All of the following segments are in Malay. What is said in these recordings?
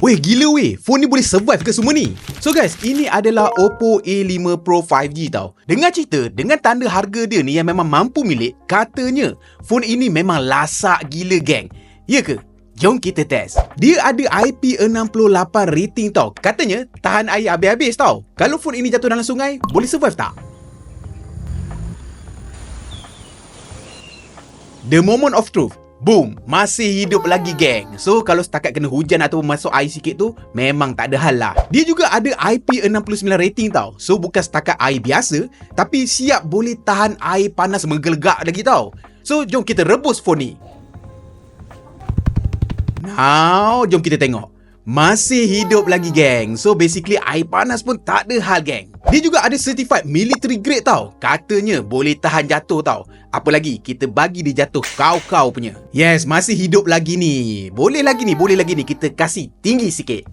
Weh gila weh. Phone ni boleh survive ke semua ni? So guys Ini adalah Oppo A5 Pro 5G tau. Dengar cerita Dengan tanda harga dia ni Yang memang mampu milik Katanya Phone ini memang lasak gila geng. Ya ke? Jom kita test. Dia ada IP68 rating tau. Katanya Tahan air habis-habis tau. Kalau phone ini jatuh dalam sungai Boleh survive tak? The moment of truth Boom, masih hidup lagi geng. So kalau setakat kena hujan atau masuk air sikit tu memang tak ada hal lah. Dia juga ada IP69 rating tau. So bukan setakat air biasa tapi siap boleh tahan air panas menggelegak lagi tau. So jom kita rebus phone ni. Now, jom kita tengok. Masih hidup lagi geng. So basically air panas pun tak ada hal geng. Dia juga ada certified military grade tau. Katanya boleh tahan jatuh tau. Apa lagi? Kita bagi dia jatuh kau-kau punya. Yes, masih hidup lagi ni. Boleh lagi ni, boleh lagi ni. Kita kasih tinggi sikit.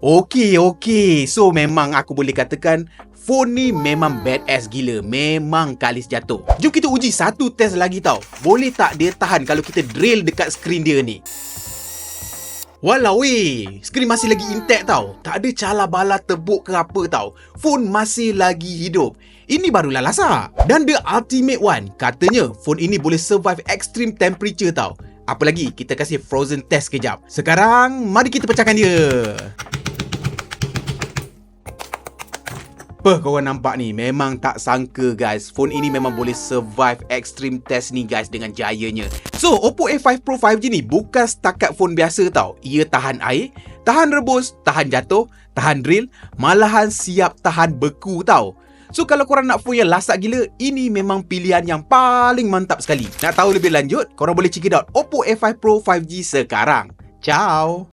Okey, okey. So memang aku boleh katakan phone ni memang badass gila. Memang kalis jatuh. Jom kita uji satu test lagi tau. Boleh tak dia tahan kalau kita drill dekat skrin dia ni? Walau weh, skrin masih lagi intact tau. Tak ada cala bala tebuk ke apa tau. Phone masih lagi hidup. Ini barulah lasak. Dan the ultimate one, katanya phone ini boleh survive extreme temperature tau. Apa lagi, kita kasih frozen test kejap. Sekarang, mari kita pecahkan dia. Apa korang nampak ni? Memang tak sangka guys. Phone ini memang boleh survive extreme test ni guys dengan jayanya. So, Oppo A5 Pro 5G ni bukan setakat phone biasa tau. Ia tahan air, tahan rebus, tahan jatuh, tahan drill, malahan siap tahan beku tau. So kalau korang nak phone yang lasak gila, ini memang pilihan yang paling mantap sekali. Nak tahu lebih lanjut, korang boleh check it out Oppo A5 Pro 5G sekarang. Ciao!